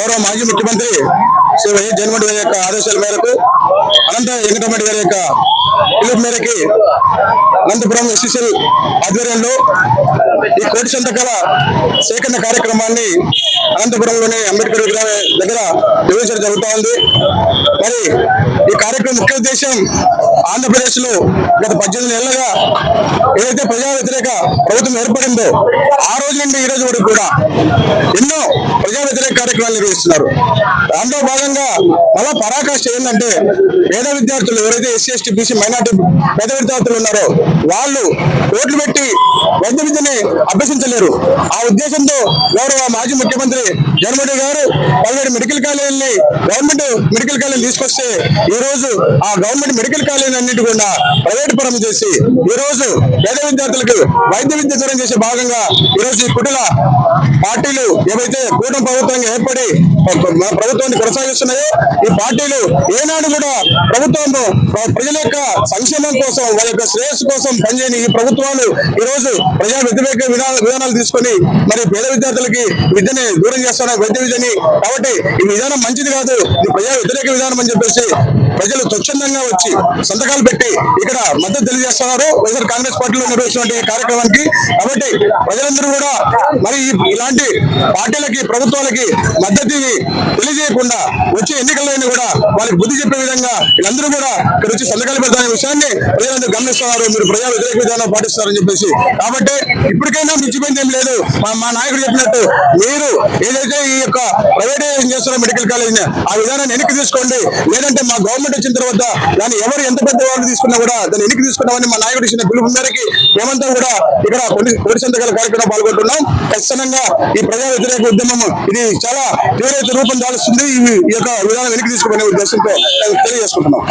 గౌరవ మాజీ ముఖ్యమంత్రి శ్రీ వైఎస్ జగన్మోహన్ గారి యొక్క ఆదేశాల మేరకు అనంత వెంకటరెడ్డి గారి యొక్క పిలుపు మేరకి అనంతపురం ఎస్ఎస్ఎల్ ఆధ్వర్యంలో ఈ కోటి సంతకాల సేకరణ కార్యక్రమాన్ని అనంతపురంలోని అంబేద్కర్ విగ్రహం దగ్గర నిర్వహించడం జరుగుతూ ఉంది. మరి ఈ కార్యక్రమం ముఖ్య ఉద్దేశం ఆంధ్రప్రదేశ్లో గత పద్దెనిమిది నెలలుగా ఏదైతే ప్రజా వ్యతిరేక ప్రభుత్వం ఏర్పడిందో ఆ రోజు నుండి ఈ రోజు వరకు కూడా ఎన్నో ప్రజా వ్యతిరేక కార్యక్రమాలు నిర్వహిస్తున్నారు. దాంతో భాగంగా మళ్ళా పరాకాష్ట ఏంటంటే పేద విద్యార్థులు ఎవరైతే ఎస్సీ ఎస్టీ బీసీ మైనార్టీ పేద విద్యార్థులు ఉన్నారో వాళ్ళు ఓట్లు పెట్టి వైద్య అభ్యసించలేరు. ఆ ఉద్దేశంతో గౌరవ మాజీ ముఖ్యమంత్రి జగన్మోహన్ గారు పల్నాడు మెడికల్ కాలేజీని గవర్నమెంట్ మెడికల్ కాలేజీ తీసుకొస్తే ఈ రోజు ఆ గవర్నమెంట్ మెడికల్ కాలేజీ అన్నిటి కూడా ప్రైవేట్ పరం చేసి ఈ రోజు పేద విద్యార్థులకు వైద్య విద్య దూరం చేసే భాగంగా ఈ రోజు ఈ కుటుల పార్టీలు ఏవైతే కూటమి ప్రభుత్వంగా ఏర్పడి మన ప్రభుత్వాన్ని కొనసాగిస్తున్నాయో ఈ పార్టీలు ఏనాడు కూడా ప్రభుత్వం ప్రజల యొక్క సంక్షేమం కోసం వాళ్ళ యొక్క శ్రేయస్సు కోసం పనిచేయని ఈ ప్రభుత్వాలు ఈ రోజు ప్రజా వ్యతిరేక విధా- విధానాలు తీసుకొని మరి పేద విద్యార్థులకి విద్యని దూరం చేస్తున్నారు వైద్య విద్యని కాబట్టి ఈ విధానం మంచిది కాదు. ఇది ప్రజా వ్యతిరేక విధానం అని చెప్పేసి ప్రజలు స్వచ్ఛందంగా వచ్చి సంతకాలు పెట్టి ఇక్కడ మద్దతు తెలియజేస్తున్నారు. వైఎస్ఆర్ కాంగ్రెస్ పార్టీలో నిర్వహించినటువంటి ఈ కార్యక్రమానికి. కాబట్టి ప్రజలందరూ కూడా మరి ఇలాంటి పార్టీలకి ప్రభుత్వాలకి మద్దతు తెలియజేయకుండా వచ్చే ఎన్నికల్లో కూడా వాళ్ళకి బుద్ధి చెప్పే విధంగా వీళ్ళందరూ కూడా ఇక్కడ వచ్చి సంతకాలు పెడతానే విషయాన్ని ప్రజలందరూ గమనిస్తున్నారు. మీరు ప్రజా వ్యతిరేక విధానం పాటిస్తారని చెప్పేసి. కాబట్టి ఇప్పటికైనా మించిపోయింది ఏం లేదు. మా మా నాయకుడు చెప్పినట్టు మీరు ఏదైతే ఈ యొక్క ప్రైవేటైజేషన్ చేస్తున్న మెడికల్ కాలేజ్ ఆ విధానాన్ని వెనక్కి తీసుకోండి. లేదంటే మా గవర్నమెంట్ వచ్చిన తర్వాత దాన్ని ఎవరు ఎంత పెద్ద వాళ్ళు తీసుకున్నా కూడా దాన్ని వెనక్కి తీసుకున్నామని మా నాయకుడు ఇచ్చిన పిలుపు మేరకి మేమంతా కూడా ఇక్కడ కొన్ని సంతకాల కార్యక్రమం పాల్గొంటున్నాం. ఖచ్చితంగా ఈ ప్రజా వ్యతిరేక ఉద్యమం ఇది చాలా తీవ్రత రూపం దాలుస్తుంది. ఈ యొక్క విధానం వెనక్కి తీసుకునే ఉద్దేశంతో తెలియజేసుకుంటున్నాం.